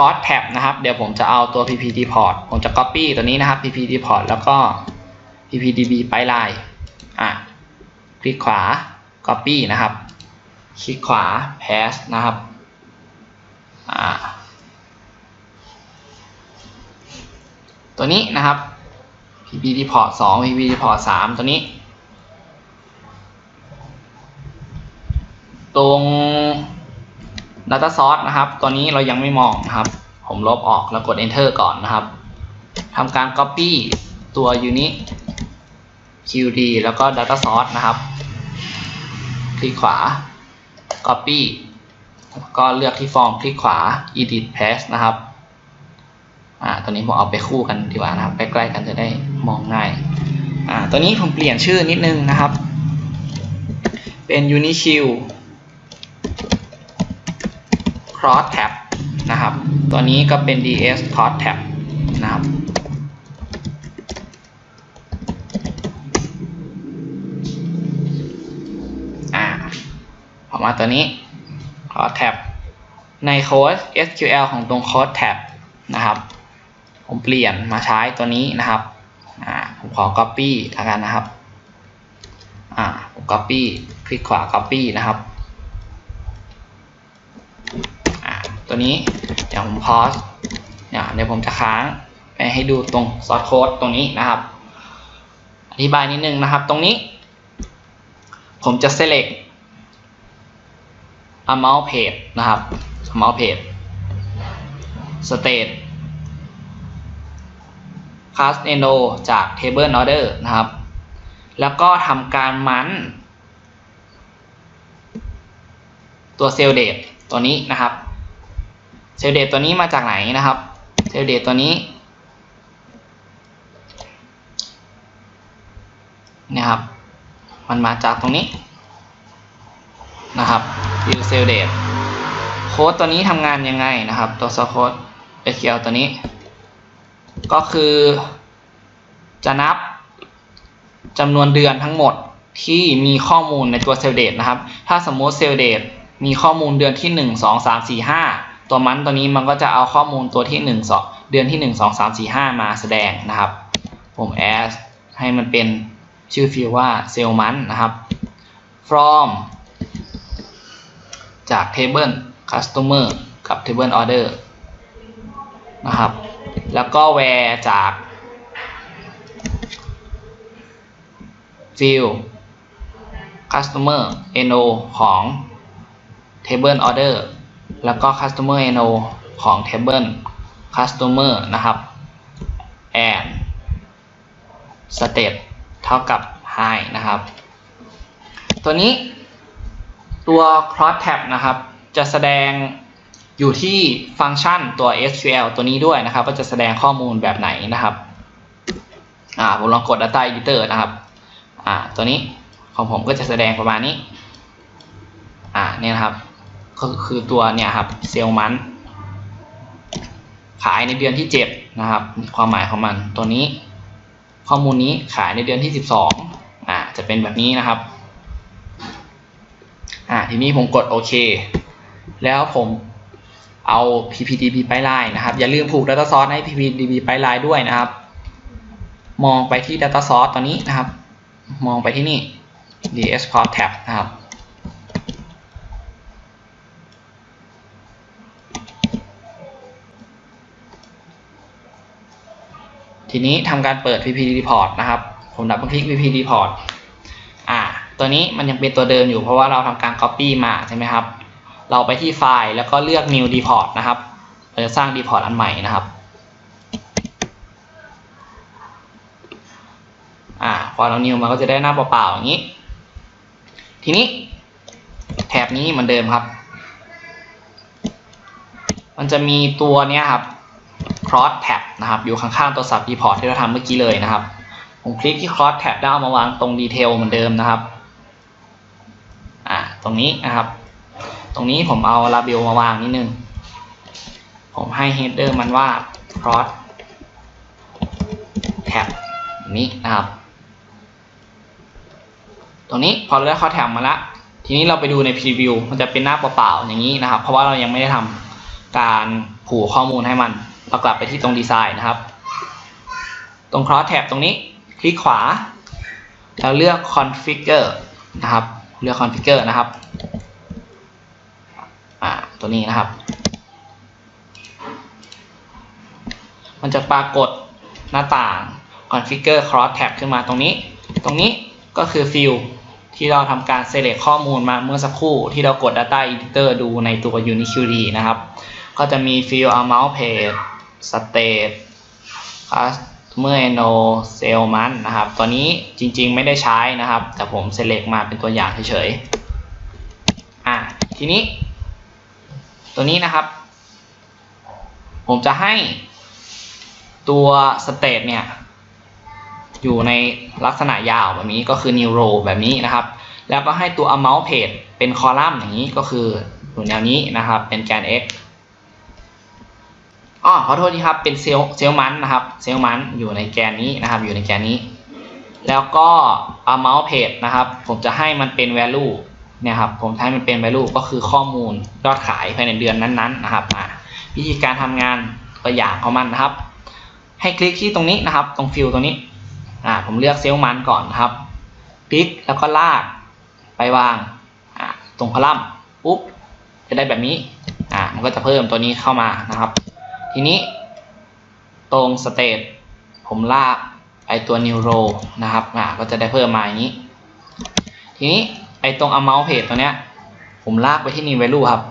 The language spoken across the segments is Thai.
cross tab นะครับ เดี๋ยวผมจะเอาตัว ppd port ผมจะ copy ตัวนี้นะครับ ppd port แล้วก็ ppdb ไปลายอะ คลิกขวา copy นะครับ คลิกขวา paste นะครับ อ่า ตัวนี้นะครับ ppd port 2 ppd port 3 ตัวนี้ ตรง Data Source นะครับตัวนี้เรายังไม่มองนะครับ ผมลบออกแล้วกด Enter ก่อนนะครับทำการ Copy ตัว Unit QD แล้วก็ Data Source นะครับ คลิกขวา Copy แล้วก็เลือกที่ฟอร์มคลิกขวา Edit Paste นะครับอ่าตัวนี้ผมเอาไปคู่กันดีกว่านะครับใกล้ๆกันจะได้มองง่ายอ่าตัวนี้ผมเปลี่ยนชื่อนิดนึงนะครับ เป็น UniQ cross tab นะครับ ตัวนี้ก็เป็น ds cross tab นะครับ อ่า ออกมาตัวนี้ cross tab ในโค้ด SQL ของตรง cross tab นะครับ ผมเปลี่ยนมาใช้ตัวนี้นะครับ อ่า ผมขอ copy แล้วกันนะครับ อ่า ผม copy คลิกขวา copy นะครับ อ่า ตัวนี้เดี๋ยวผมพอสเนี่ยเดี๋ยวผมจะค้างไปให้ดูตรง source code ตรงนี้นะครับ อธิบายนิดนึงนะครับ ตรงนี้ ผมจะ select amount page นะครับ amount page state class endo จาก table order นะครับ แล้วก็ทำการมัน ตัว cell date ตัวนี้นะครับ เซลเดตตัวนี้มาจากไหนนะครับ เซลเดตตัวนี้นะครับ มันมาจากตรงนี้นะครับ view cell date โค้ดตัวนี้ทำงานยังไงนะครับ ตัว source code SQL ตัวนี้ ก็คือจะนับจำนวนเดือนทั้งหมดที่มีข้อมูลในตัวเซลเดตนะครับ ถ้าสมมติเซลเดตมีข้อมูลเดือนที่ 1 2 3 4 5 ตัวมันตัวนี้มันก็จะเอาข้อมูลตัวที่ 1 2 เดือนที่ 1 2 3 4 5 มาแสดงนะครับ ผม add ให้มันเป็นชื่อฟิลว่าเซลมันนะครับ from จาก table customer กับ table order นะครับ แล้วก็ where จาก field customer no ของ table order แล้วก็ customer no ของ table customer นะครับ and state เท่ากับ high นะครับ ตัวนี้ตัว cross tab นะครับ จะแสดงอยู่ที่ฟังก์ชันตัว SQL ตัวนี้ด้วยนะครับ ว่าจะแสดงข้อมูลแบบไหนนะครับ อ่า ผมลองกด data editor นะครับ อ่า ตัวนี้ของผมก็จะแสดงประมาณนี้ อ่า เนี่ยนะครับ ก็คือตัวเนี่ยครับเซลมัน ขายในเดือนที่ 7 นะครับ ความหมายของมันตัวนี้ ข้อมูลนี้ขายในเดือนที่ 12อ่าจะเป็นแบบนี้นะครับอ่าทีนี้ผมกดโอเค แล้วผมเอา ppdb ไปไลน์นะครับ อย่าลืมผูก data source ให้ ppdb ไปไลน์ด้วยนะครับ มองไปที่ data source ตัวนี้นะครับ มองไปที่นี่ ds cross tab นะครับ ทีนี้ทำการเปิด ppd port นะครับ ผมดับคลิก ppd port อ่า ตัวนี้มันยังเป็นตัวเดิมอยู่เพราะว่าเราทำการ copy มาใช่ไหมครับ เราไปที่ไฟล์แล้วก็เลือก new deport นะครับเราจะสร้าง deport อันใหม่นะครับ อ่า พอเรา new มันก็จะได้หน้าเปล่าๆอย่างนี้ ทีนี้แถบนี้เหมือนเดิมครับ มันจะมีตัวเนี้ยครับ cross tab นะครับอยู่ข้างๆตัว sub report ที่เราทำเมื่อกี้เลยนะครับ ผมคลิกที่ cross tab แล้วเอามาวางตรง detail เหมือนเดิมนะครับอ่าตรงนี้นะครับ ตรงนี้ผมเอา label มาวางนิดนึง ผมให้ header มันว่า cross tab นี้นะครับ ตรงนี้พอเราได้ cross tab มาล้วทีนี้เราไปดูใน preview มันจะเป็นหน้าเปล่าๆอย่างนี้นะครับ เพราะว่าเรายังไม่ได้ทำการผูกข้อมูลให้มัน เรากลับไปที่ตรงดีไซน์นะครับ ตรง cross tab ตรงนี้ คลิกขวา แล้วเลือก configure นะครับ เลือก configure นะครับ อ่า ตัวนี้นะครับ มันจะปรากฏหน้าต่าง configure cross tab ขึ้นมาตรงนี้ ตรงนี้ก็คือฟิลที่เราทำการ select ข้อมูลมาเมื่อสักครู่ที่เรากด data editor ดูในตัว uniqd นะครับ ก็จะมีฟิล amount page state customer no sale month นะครับ ตัวนี้จริงๆไม่ได้ใช้นะครับ แต่ผม select มาเป็นตัวอย่างเฉยๆ อะ ทีนี้ ตัวนี้นะครับ ผมจะให้ตัว state เนี่ย อยู่ในลักษณะยาวแบบนี้ก็คือ new row แบบนี้นะครับ แล้วก็ให้ตัว amount page เป็นคอลัมน์อย่างนี้ก็คืออยู่แนวนี้นะครับ เป็นแกน x อ๋อขอโทษทีครับ เป็นเซลเซลมันนะครับ เซลมันอยู่ในแกนนี้นะครับ อยู่ในแกนนี้ แล้วก็ amount page นะครับ ผมจะให้มันเป็น value เนี่ยครับ ผมให้มันเป็น value ก็คือข้อมูลยอดขายภายในเดือนนั้นๆนะครับอ่าวิธีการทำงานตัวอย่างของมันนะครับ ให้คลิกที่ตรงนี้นะครับ ตรงฟิลตรงนี้ อ่า ผมเลือกเซลมันก่อนนะครับ คลิกแล้วก็ลากไปวาง อ่า ตรงคอลัมน์ปุ๊บ จะได้แบบนี้ อ่า มันก็จะเพิ่มตัวนี้เข้ามานะครับ ทีนี้ตรงสเตตผมลากไอตัว new row นะครับอ่าก็จะได้เพิ่มมาอย่างนี้ ทีนี้ไอตรง amount page ตัวเนี้ย ผมลากไปที่ new value ครับ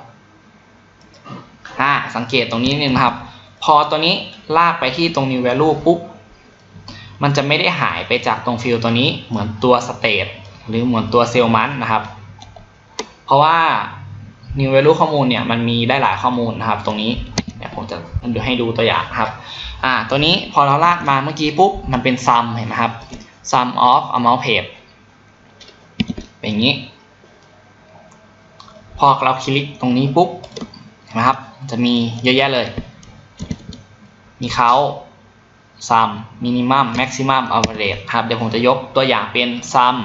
อ่าสังเกตตรงนี้นิดนึงครับ พอตัวนี้ลากไปที่ตรง new value ปุ๊บ มันจะไม่ได้หายไปจากตรงฟิลตัวนี้เหมือนตัว state หรือเหมือนตัว sale month นะครับ เพราะว่า new value ข้อมูลเนี่ยมันมีได้หลายข้อมูลนะครับตรงนี้ ผมจะดูให้ดูตัวอย่างครับอ่าตัวนี้พอเราลากมาเมื่อกี้ปุ๊บมันเป็น sum เห็นไหมครับ sum of amount paid เป็นอย่างนี้ พอเราคลิกตรงนี้ปุ๊บเห็นไหมครับ จะมีเยอะแยะเลย มีเขา sum minimum maximum average ครับเดี๋ยวผมจะยกตัวอย่างเป็น sum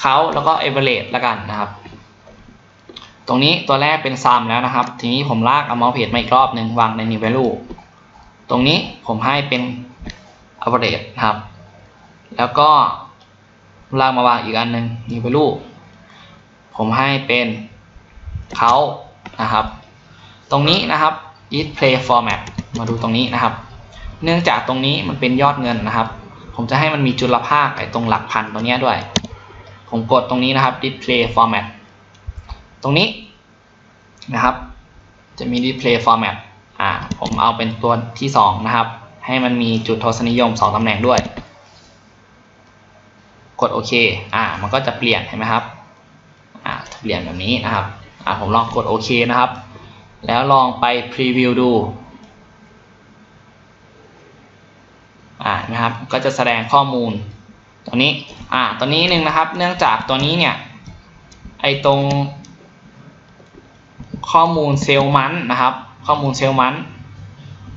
เขาแล้วก็ average แล้วกันนะครับ ตรงนี้ตัวแรกเป็น sum แล้วนะครับ ทีนี้ผมลาก amount page มาอีกรอบหนึ่งวางใน new value ตรงนี้ผมให้เป็น average นะครับ แล้วก็ลากมาวางอีกอันหนึ่ง new value ผมให้เป็นเขานะครับ ตรงนี้นะครับ is play format มาดูตรงนี้นะครับ เนื่องจากตรงนี้มันเป็นยอดเงินนะครับ ผมจะให้มันมีจุลภาคไอ้ตรงหลักพันตัวนี้ด้วย ผมกดตรงนี้นะครับ display format ตรงนี้นะครับ จะมี display format อ่าผมเอาเป็นตัวที่ 2 นะครับ ให้มันมีจุดทศนิยม 2 ตำแหน่งด้วย กดโอเคอ่ามันก็จะเปลี่ยนเห็นไหมครับอ่าเปลี่ยนแบบนี้นะครับอ่าผมลองกดโอเคนะครับ แล้วลองไปพรีวิวดูอ่านะครับก็จะแสดงข้อมูลตัวนี้อ่าตัวนี้หนึ่งนะครับ เนื่องจากตัวนี้เนี่ยไอตรง ข้อมูลเซลล์มันนะครับ ข้อมูลเซลล์มัน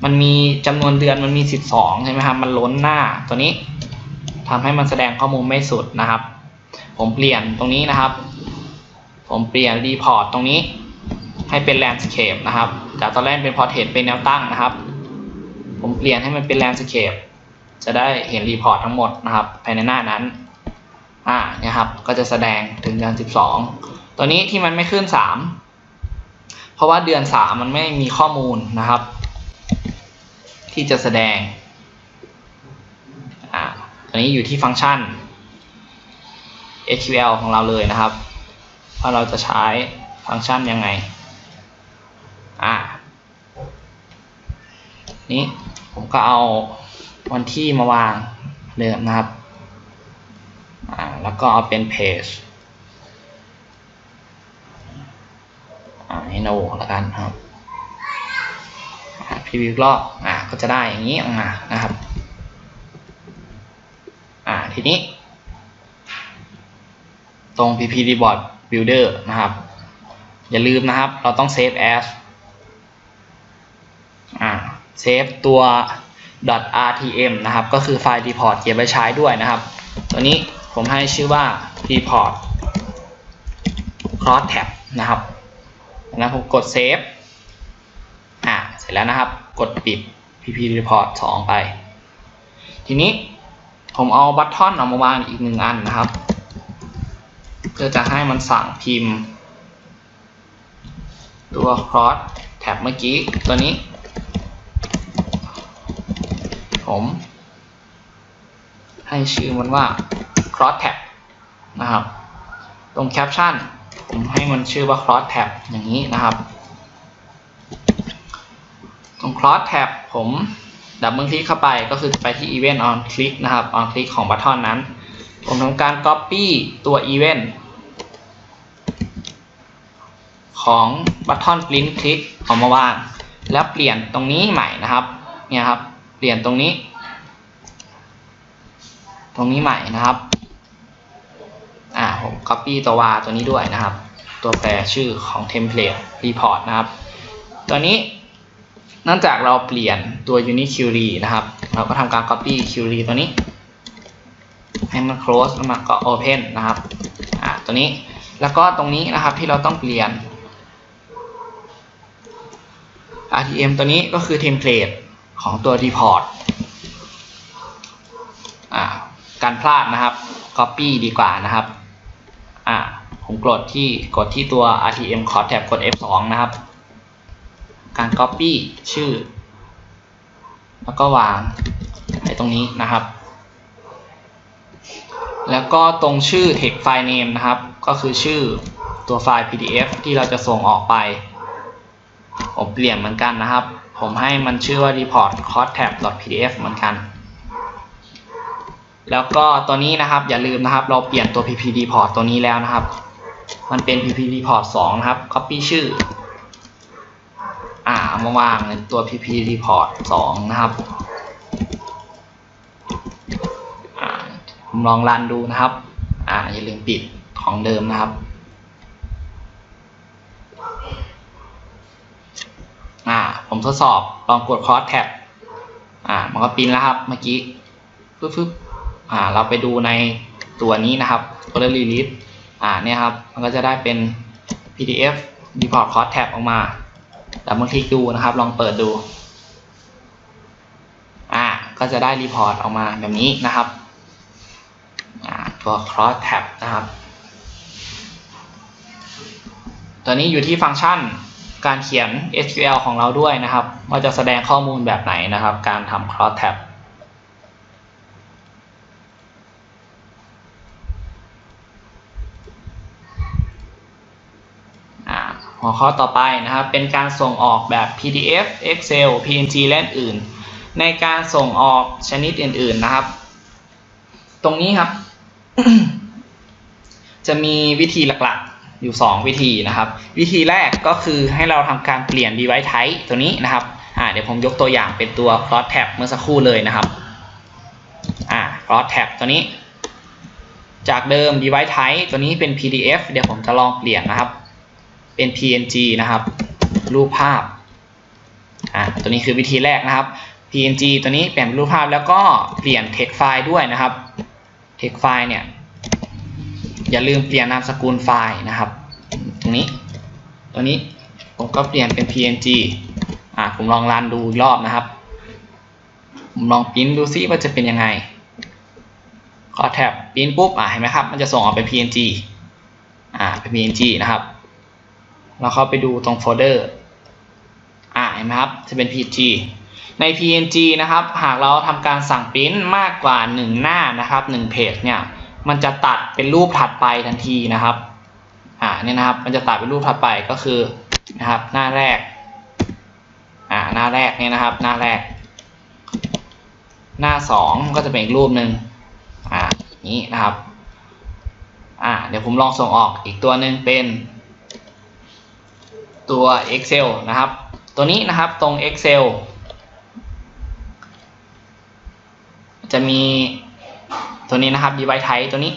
มันมีจำนวนเดือนมันมี 12 ใช่ไหมครับ มันล้นหน้าตัวนี้ทำให้มันแสดงข้อมูลไม่สุดนะครับ ผมเปลี่ยนตรงนี้นะครับ ผมเปลี่ยนรีพอร์ตตรงนี้ ให้เป็นแลนด์สเคปนะครับ จากตอนแรกเป็นพอร์เทรตเป็นแนวตั้งนะครับ ผมเปลี่ยนให้มันเป็นแลนด์สเคปจะได้เห็นรีพอร์ตทั้งหมดนะครับภายในหน้านั้น อ่าเนี่ยครับ ก็จะแสดงถึงเดือน 12 ตัวนี้ที่มันไม่ขึ้น 3 ราะว่าเดือน 3 มันไม่มีข้อมูลนะครับ ที่จะแสดงอ่าตัวนี้อยู่ที่ฟังก์ชัน SQL ของเราเลยนะครับว่าเราจะใช้ฟังก์ชันยังไงอ่านี้ผมก็เอาวันที่มาวางเดิมนะครับอ่าแล้วก็เอาเป็นเพจ อ่า ให้โนแล้วกันครับพรีวิวรอบอ่าก็จะได้อย่างนี้ออกมานะครับอ่าทีนี้ ตรง pp report builder นะครับ อย่าลืมนะครับ เราต้อง save as อ่าเซฟตัว .rtm นะครับ ก็คือไฟล์ report เก็บไว้ใช้ด้วยนะครับ ตัวนี้ผมให้ชื่อว่า report cross tab นะครับ แล้วผมกด save เสร็จแล้วนะครับ กดปิด pp report 2 ไป ทีนี้ผมเอาบัตทอนออกมาวางอีกหนึ่งอันนะครับ เพื่อจะให้มันสั่งพิมพ์ ตัว cross tab เมื่อกี้ตัวนี้ ผม ให้ชื่อมันว่า cross tab นะครับ ตรงแคปชั่น ผมให้มันชื่อว่า cross tab อย่างนี้นะครับ ตรง cross tab ผมดับเบิลคลิกเข้าไปก็คือไปที่ event on click นะครับ on click ของบัตทอนนั้น ผมทำการ copy ตัว event ของบัตทอน print click ออกมาวาง แล้วเปลี่ยนตรงนี้ใหม่นะครับเนี่ยครับ เปลี่ยนตรงนี้ ตรงนี้ใหม่นะครับ อ่าผม copy ตัว var ตัวนี้ด้วยนะครับ ตัวแปรชื่อของ template report นะครับ ตัวนี้เนื่องจากเราเปลี่ยนตัว unique query นะครับ เราก็ทำการ copy query ตัวนี้ ให้มัน close แล้วมันก็ open นะครับอ่าตัวนี้แล้วก็ตรงนี้นะครับที่เราต้องเปลี่ยน RTM ตัวนี้ก็คือ template ของตัว report อ่าการพลาดนะครับ copy ดีกว่านะครับ อ่าผมกดที่กดที่ตัว RTM cross tab กด F2 นะครับ การ copy ชื่อ แล้วก็วางไว้ตรงนี้นะครับ แล้วก็ตรงชื่อ text file name นะครับ ก็คือชื่อตัวไฟล์ PDF ที่เราจะส่งออกไป ผมเปลี่ยนเหมือนกันนะครับ ผมให้มันชื่อว่า report cross tab pdf เหมือนกัน แล้วก็ตัวนี้นะครับอย่าลืมนะครับ เราเปลี่ยนตัว pp report ตัวนี้แล้วนะครับ มันเป็น pp report 2 นะครับ copy ชื่อ อ่าเอมาวางในตัว pp report 2 นะครับอ่าผมลองรันดูนะครับ อ่าอย่าลืมปิดของเดิมนะครับ อ่า ผมทดสอบลองกด cross tab อ่า มันก็ปิ้นแล้วครับ เมื่อกี้ฟึบฟึบ อ่าเราไปดูในตัวนี้นะครับ order release อ่าเนี่ยครับ มันก็จะได้เป็น PDF report cross tab ออกมาแต่บางคลิกดูนะครับ ลองเปิดดู อ่า ก็จะได้ report ออกมาแบบนี้นะครับ อ่า ตัว cross tab นะครับ ตัวนี้อยู่ที่ฟังก์ชันการเขียน SQL ของเราด้วยนะครับ ว่าจะแสดงข้อมูลแบบไหนนะครับ การทำ cross tab อ่า หัวข้อต่อไปนะครับ เป็นการส่งออกแบบ PDF Excel PNG และอื่น ในการส่งออกชนิดอื่น ๆนะครับ ตรงนี้ครับ จะมีวิธีหลักๆอยู่ 2 วิธีนะครับ วิธีแรกก็คือให้เราทำการเปลี่ยน device type ตัวนี้นะครับอ่าเดี๋ยวผมยกตัวอย่างเป็นตัว cross tab เมื่อสักครู่เลยนะครับอ่า cross tab ตัวนี้ จากเดิม device type ตัวนี้เป็น PDF เดี๋ยวผมจะลองเปลี่ยนนะครับ เป็น PNG นะครับ รูปภาพอ่าตัวนี้คือวิธีแรกนะครับ PNG ตัวนี้เปลี่ยนเป็นรูปภาพแล้วก็เปลี่ยน text file ด้วยนะครับ text file เนี่ยอย่าลืมเปลี่ยนนามสกุลไฟล์นะครับ ตรงนี้ตัวนี้ผมก็เปลี่ยนเป็น PNG อ่าผมลองรันดูอีกรอบนะครับ ผมลองปริ้นดูซิว่าจะเป็นยังไงขอแท็บปริ้นปุ๊บอ่าเห็นไหมครับ มันจะส่งออกเป็น PNG อ่าเป็น PNG นะครับ เราเข้าไปดูตรงโฟลเดอร์อ่าเห็นไหมครับจะเป็น PNG ใน PNG นะครับ หากเราทำการสั่งปริ้นมากกว่า 1 หน้านะครับ1เพจเนี่ยมันจะตัดเป็นรูปถัดไปทันทีนะครับอ่าเนี่ยนะครับ มันจะตัดเป็นรูปถัดไปก็คือนะครับหน้าแรกอ่าหน้าแรกเนี่ยนะครับ หน้าแรก หน้าสองก็จะเป็นอีกรูปหนึ่งอ่าอย่างนี้นะครับอ่าเดี๋ยวผมลองส่งออกอีกตัวหนึ่งเป็น ตัว Excel นะครับ ตัวนี้นะครับตรง Excel จะมีตัวนี้นะครับ device type ตัวนี้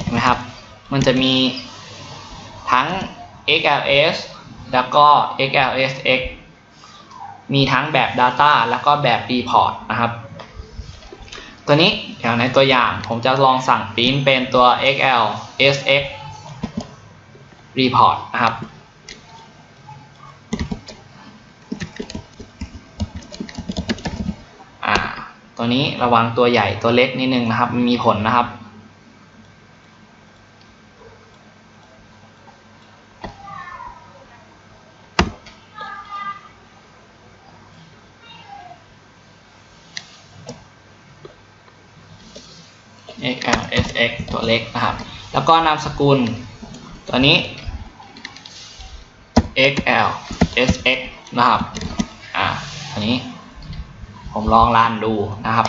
เห็นไหมครับ มันจะมีทั้ง XLS แล้วก็ XLSX มีทั้งแบบ Data แล้วก็แบบ Report นะครับ ตัวนี้เดี๋ยวในตัวอย่างผมจะลองสั่งปริ้นเป็นตัว XLSX Report นะครับ ตัวนี้ระวังตัวใหญ่ตัวเล็กนิดนึงนะครับ มีผลนะครับ xl sx ตัวเล็กนะครับ แล้วก็นามสกุลตัวนี้ xl sx นะครับ อ่าอันนี้ ผมลองรันดูนะครับ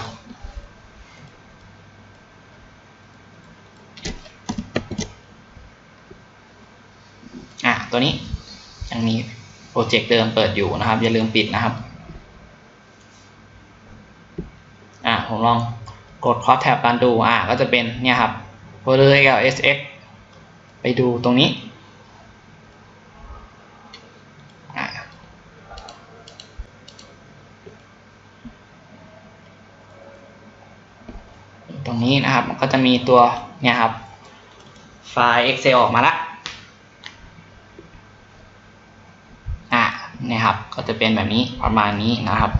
อะตัวนี้ยังมีโปรเจกต์เดิมเปิดอยู่นะครับ อย่าลืมปิดนะครับ อะผมลองกด cross tab รันดู อะก็จะเป็นเนี่ยครับ folder lsx ไปดูตรงนี้ รงนี้นะครับ มันก็จะมีตัวเนี่ยครับ ไฟล์ Excel ออกมาละอะเนี่ยครับ ก็จะเป็นแบบนี้ประมาณนี้นะครับ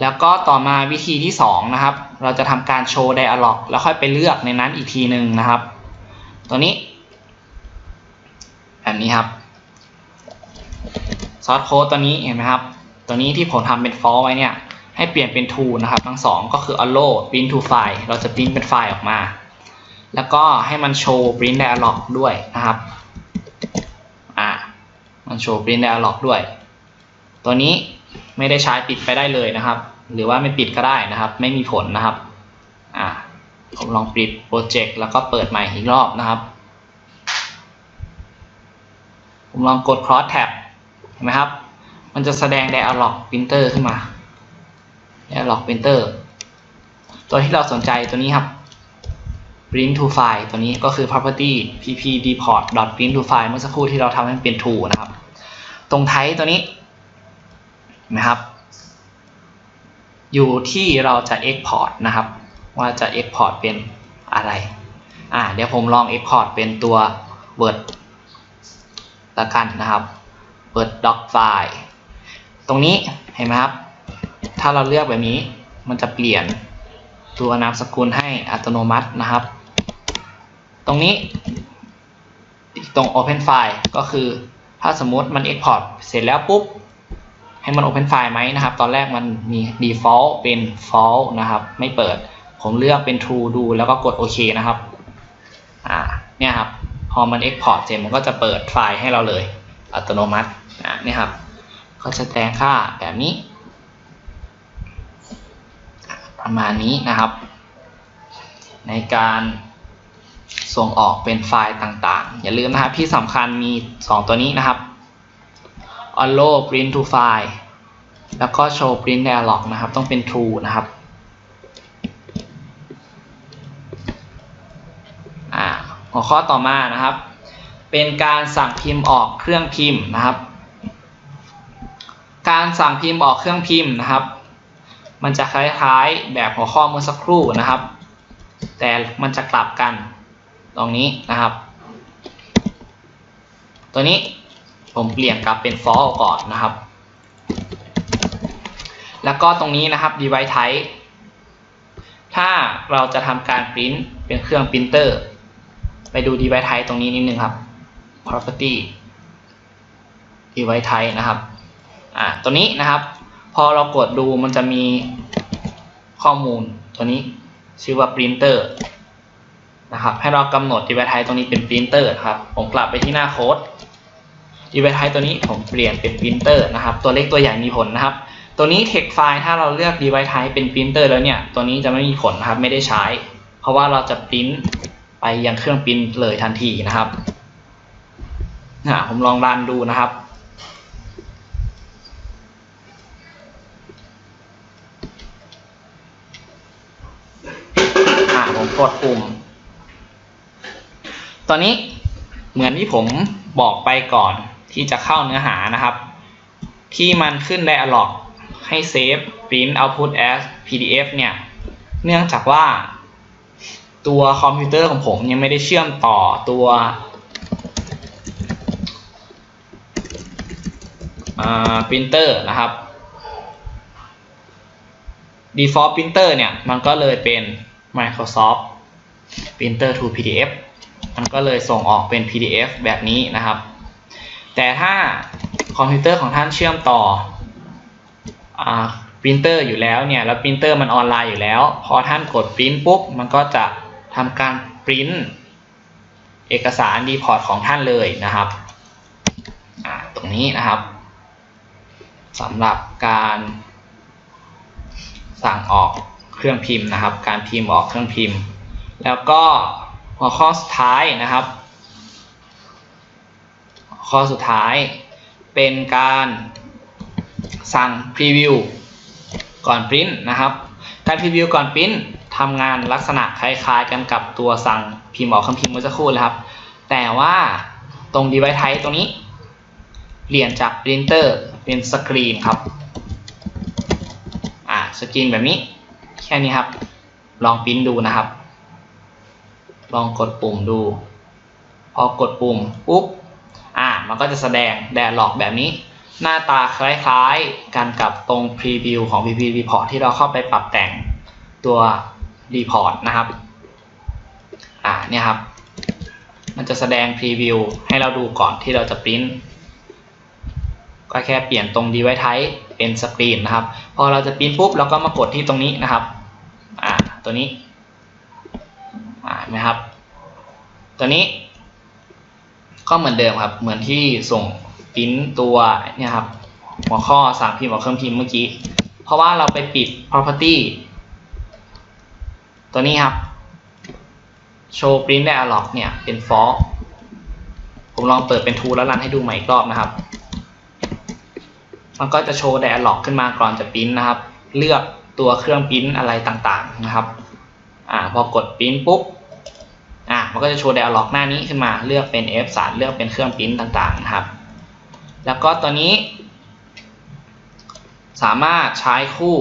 แล้วก็ต่อมาวิธีที่ 2 นะครับ เราจะทำการโชว์ dialog แล้วค่อยไปเลือกในนั้นอีกทีหนึ่งนะครับ ตัวนี้ แบบนี้ครับซอสโค้ดตัวนี้เห็นไหมครับ ตัวนี้ที่ผมทำเป็น false ไว้เนี่ย ให้เปลี่ยนเป็น to นะครับทั้งสองก็คือ allow print to file เราจะ print เป็นไฟล์ออกมา แล้วก็ให้มันโชว์ print dialog ด้วยนะครับอ่ามันโชว์ print dialog ด้วย ตัวนี้ไม่ได้ใช้ปิดไปได้เลยนะครับ หรือว่าไม่ปิดก็ได้นะครับ ไม่มีผลนะครับอ่าผมลองปิดโปรเจกต์แล้วก็เปิดใหม่อีกรอบนะครับ ผมลองกด cross tab เห็นไหมครับ มันจะแสดง dialog printer ขึ้นมา dialog printer ตัวที่เราสนใจตัวนี้ครับ print to file ตัวนี้ก็คือ property pp deport print to file เมื่อสักครู่ที่เราทำให้มันเป็น to นะครับ ตรง type ตัวนี้นไหมครับ อยู่ที่เราจะ export นะครับ ว่าจะ export เป็นอะไร อ่า เดี๋ยวผมลอง export เป็นตัว word ละกันนะครับเปิด doc file ตรงนี้เห็นไหมครับ ถ้าเราเลือกแบบนี้มันจะเปลี่ยนตัวนามสกุลให้อัตโนมัตินะครับ ตรงนี้ตรง open file ก็คือถ้าสมมติมัน export เสร็จแล้วปุ๊บ ให้มัน open file ไหมนะครับ ตอนแรกมันมี default เป็น false นะครับ ไม่เปิด ผมเลือกเป็น true ดู แล้วก็กดโอเคนะครับ อ่า เนี่ยครับ พอมัน export เสร็จมันก็จะเปิดไฟล์ให้เราเลย อัตโนมัติ นะนี่ครับ ก็จะแสดงค่าแบบนี้ ประมาณนี้นะครับ ในการส่งออกเป็นไฟล์ต่างๆ อย่าลืมนะครับที่สำคัญมี 2 ตัวนี้นะครับ allow print to file แล้วก็ show print dialog นะครับ ต้องเป็น true นะครับอ่าหัวข้อต่อมานะครับ เป็นการสั่งพิมพ์ออกเครื่องพิมพ์นะครับ การสั่งพิมพ์ออกเครื่องพิมพ์นะครับ มันจะคล้ายๆแบบหัวข้อเมื่อสักครู่นะครับ แต่มันจะกลับกันตรงนี้นะครับ ตัวนี้ผมเปลี่ยนกลับเป็น false ก่อนนะครับ แล้วก็ตรงนี้นะครับ device type ถ้าเราจะทำการปริ้นเป็นเครื่องปรินเตอร์ไปดู device type ตรงนี้นิดนึงครับ property device type นะครับ อ่า ตัวนี้นะครับ พอเรากดดูมันจะมีข้อมูลตัวนี้ชื่อว่า printer นะครับ ให้เรากำหนด device type ตรงนี้เป็น printer ครับ ผมกลับไปที่หน้าโค้ด device type ตัวนี้ผมเปลี่ยนเป็น printer นะครับ ตัวเล็กตัวใหญ่มีผลนะครับ ตัวนี้ text file ถ้าเราเลือก device type เป็น printer แล้วเนี่ย ตัวนี้จะไม่มีผลนะครับ ไม่ได้ใช้ เพราะว่าเราจะปริ้นไปยังเครื่องปริ้นเลยทันทีนะครับนะผมลองรันดูนะครับ อ่า ผมกดปุ่ม ตอนนี้เหมือนที่ผมบอกไปก่อนที่จะเข้าเนื้อหานะครับ ที่มันขึ้น dialog ให้ save print output as pdf เนี่ย เนื่องจากว่าตัวคอมพิวเตอร์ของผมยังไม่ได้เชื่อมต่อตัวปรินเตอร์นะครับ default printer เนี่ย มันก็เลยเป็น Microsoft Printer to PDF มันก็เลยส่งออกเป็น PDF แบบนี้นะครับ แต่ถ้าคอมพิวเตอร์ของท่านเชื่อมต่ออ่าปรินเตอร์อยู่แล้วเนี่ย แล้วปรินเตอร์มันออนไลน์อยู่แล้ว พอท่านกดปริ้นปุ๊บ มันก็จะทำการปริ้นเอกสารดีพอร์ตของท่านเลยนะครับ ตรงนี้นะครับสำหรับการสั่งออก เครื่องพิมพ์นะครับ การพิมพ์ออกเครื่องพิมพ์ แล้วก็หัวข้อสุดท้ายนะครับ ข้อสุดท้ายเป็นการสั่งพรีวิวก่อนปริ้นนะครับ การพรีวิวก่อนปริ้นทำงานลักษณะคล้ายๆกันกับตัวสั่งพิมพ์ออกคำพิมพ์เมื่อสักครู่เลยครับ แต่ว่าตรง device type ตรงนี้ เปลี่ยนจากปรินเตอร์เป็นสกรีนครับ อ่าสกรีนแบบนี้ ค่นี้ครับ ลองปริ้นดูนะครับ ลองกดปุ่มดู พอกดปุ่มปุ๊บอ่ามันก็จะแสดงแดร์ล็อกแบบนี้ หน้าตาคล้ายๆกันกับตรงพรีวิวของ PP Report ที่เราเข้าไปปรับแต่งตัว Report นะครับ อ่าเนี่ยครับ มันจะแสดงพรีวิวให้เราดูก่อนที่เราจะปริ้นก็แค่เปลี่ยนตรง device type เป็นสกรีนนะครับ พอเราจะปริ้นปุ๊บเราก็มากดที่ตรงนี้นะครับ อ่าตัวนี้อ่าเห็นไหมครับ ตัวนี้ ก็เหมือนเดิมครับ เหมือนที่ส่งปริ้นตัวเนี่ยครับหัวข้อสั่งพิมพ์กับเครื่องพิมพ์เมื่อกี้ เพราะว่าเราไปปิด property ตัวนี้ครับ show print dialog เนี่ยเป็น false ผมลองเปิดเป็น true แล้วรันให้ดูใหม่อีกรอบนะครับ มันก็จะโชว์ dialog ขึ้นมาก่อนจะปริ้นนะครับ เลือก ตัวเครื่องปริ้นอะไรต่างๆนะครับอ่าพอกดปริ้นปุ๊บอะมันก็จะโชว์ dialog หน้านี้ขึ้นมาเลือกเป็น F3 เลือกเป็นเครื่องปริ้นต่างๆนะครับ แล้วก็ตัวนี้ สามารถใช้คู่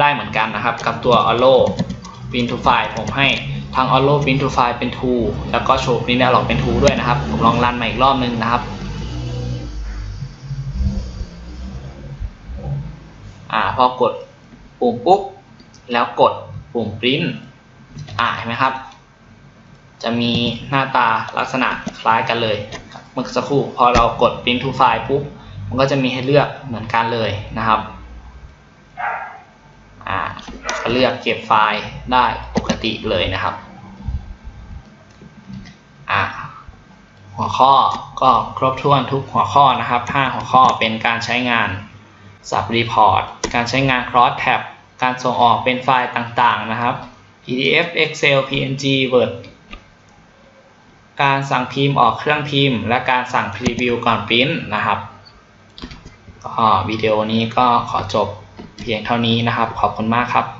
ได้เหมือนกันนะครับ กับตัว Allo Print to File ผมให้ทั้ง Allo Print to File เป็น True แล้วก็โชว์ Print Dialog เป็น True ด้วยนะครับ ผมลองรันใหม่อีกรอบนึงนะครับอ่าพอกด ปุ่มปุ๊บ แล้วกดปุ่ม Print อ่าเห็นไหมครับ จะมีหน้าตาลักษณะคล้ายกันเลยเมื่อสักครู่พอเรากด print to file ปุ๊บ มันก็จะมีให้เลือกเหมือนกันเลยนะครับอ่าก็เลือกเก็บไฟล์ได้ปกติเลยนะครับอ่าหัวข้อก็ครบถ้วนทุกหัวข้อนะครับ 5 หัวข้อเป็นการใช้งาน สับรีพอร์ตการใช้งาน Cross Tab การส่งออกเป็นไฟล์ต่างๆนะครับ PDF Excel PNG Word การสั่งพิมพ์ออกเครื่องพิมพ์ และการสั่งพรีวิวก่อนพิมพ์นะครับก็วิดีโอนี้ก็ขอจบเพียงเท่านี้นะครับ ขอบคุณมากครับ